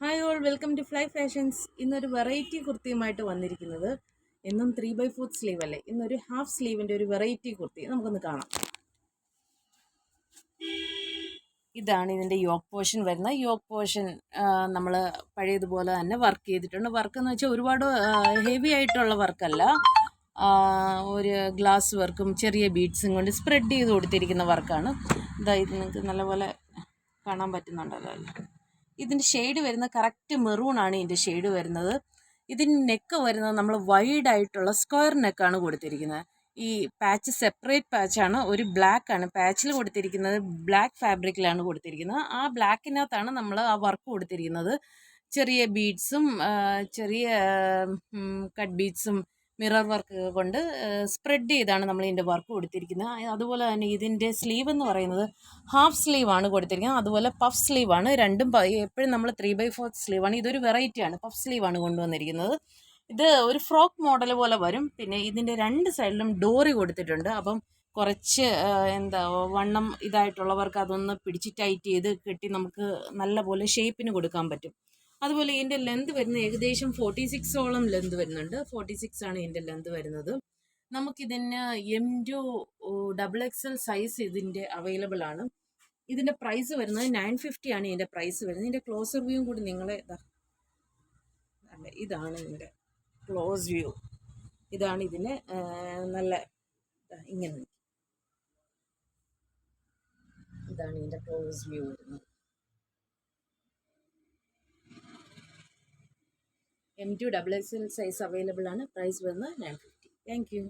Hi all welcome to fly fashions ഇന്നൊരു variety കുർത്തിയുമായിട്ട് വന്നിരിക്കുന്നത്. എന്നും ത്രീ ബൈ ഫോർത്ത് സ്ലീവ് അല്ലേ? ഇന്നൊരു ഹാഫ് സ്ലീവിന്റെ ഒരു വെറൈറ്റി കുർത്തി നമുക്കൊന്ന് കാണാം. ഇതാണ് ഇതിന്റെ യോക്ക് പോർഷൻ വരുന്ന യോക്ക് പോർഷൻ നമ്മൾ പഴയതുപോലെ തന്നെ വർക്ക് ചെയ്തിട്ടുണ്ട്. വർക്ക് എന്ന് വെച്ചാൽ ഒരുപാട് ഹെവി ആയിട്ടുള്ള വർക്കല്ല ഒരു ഗ്ലാസ് വർക്കും ചെറിയ ബീഡ്സും കൊണ്ട് സ്പ്രെഡ് ചെയ്ത് കൊടുത്തിരിക്കുന്ന വർക്കാണ് ഇതായി ഇത് നിങ്ങൾക്ക് നല്ലപോലെ കാണാൻ പറ്റുന്നുണ്ടല്ലോ അല്ലേ? ഇതിന്റെ ഷെയ്ഡ് വരുന്നത് കറക്റ്റ് മെറൂൺ ആണ് ഇതിന്റെ ഷെയ്ഡ് വരുന്നത്. ഇതിന് നെക്ക് വരുന്നത് നമ്മൾ വൈഡ് ആയിട്ടുള്ള സ്ക്വയർ നെക്കാണ് കൊടുത്തിരിക്കുന്നത്. ഈ പാച്ച് സെപ്പറേറ്റ് പാച്ചാണ് ഒരു ബ്ലാക്ക് ആണ്. പാച്ചിൽ കൊടുത്തിരിക്കുന്നത് ബ്ലാക്ക് ഫാബ്രിക്കിലാണ് കൊടുത്തിരിക്കുന്നത്. ആ ബ്ലാക്കിനകത്താണ് നമ്മൾ ആ വർക്ക് കൊടുത്തിരിക്കുന്നത്. ചെറിയ ബീഡ്സും ചെറിയ കട്ട് ബീഡ്സും മിറർ വർക്ക് കൊണ്ട് സ്പ്രെഡ് ചെയ്താണ് നമ്മൾ ഇതിന്റെ വർക്ക് കൊടുത്തിരിക്കുന്നത്. അതുപോലെ തന്നെ ഇതിന്റെ സ്ലീവ് എന്ന് പറയുന്നത് ഹാഫ് സ്ലീവ് ആണ് കൊടുത്തിരിക്കുന്നത്. അതുപോലെ പഫ് സ്ലീവ് ആണ്. രണ്ടും എപ്പോഴും നമ്മൾ ത്രീ ബൈ ഫോർ സ്ലീവ് ആണ്. ഇതൊരു വെറൈറ്റി ആണ്. പഫ് സ്ലീവ് ആണ് കൊണ്ടുവന്നിരിക്കുന്നത്. ഇത് ഒരു ഫ്രോക്ക് മോഡൽ പോലെ വരും. പിന്നെ ഇതിന്റെ രണ്ട് സൈഡിലും ഡോറി കൊടുത്തിട്ടുണ്ട്. അപ്പം കുറച്ച് എന്താ വണ്ണം ഇതായിട്ടുള്ളവർക്ക് അതൊന്ന് പിടിച്ച് ടൈറ്റ് ചെയ്ത് കെട്ടി നമുക്ക് നല്ല പോലെ ഷേപ്പിന് കൊടുക്കാൻ പറ്റും. അതുപോലെ ഇതിന്റെ ലെന്ത് വരുന്ന ഏകദേശം ഫോർട്ടി സിക്സോളം ലെന്ത് വരുന്നുണ്ട്. ഫോർട്ടി സിക്സ് ആണ് ഇതിന്റെ ലെന്ത് വരുന്നത്. നമുക്കിതിന് M to double X L size ഇതിന്റെ അവൈലബിൾ ആണ്. ഇതിന്റെ പ്രൈസ് വരുന്നത് നയൻ ഫിഫ്റ്റി ആണ് ഇതിന്റെ പ്രൈസ് വരുന്നത്. ഇതിന്റെ ക്ലോസർ വ്യൂ കൂടി നിങ്ങളെ അല്ല ഇതാണ് ഇതിന്റെ ക്ലോസ് വ്യൂ ഇതാണ് ഇതിന് നല്ല ഇങ്ങനെ. ഇതാണ് ഇതിന്റെ ക്ലോസ് വ്യൂ വരുന്നത്. M to double X L size available ആണ്. പ്രൈസ് വരുന്നത് നയൻ ഫിഫ്റ്റി താങ്ക് യു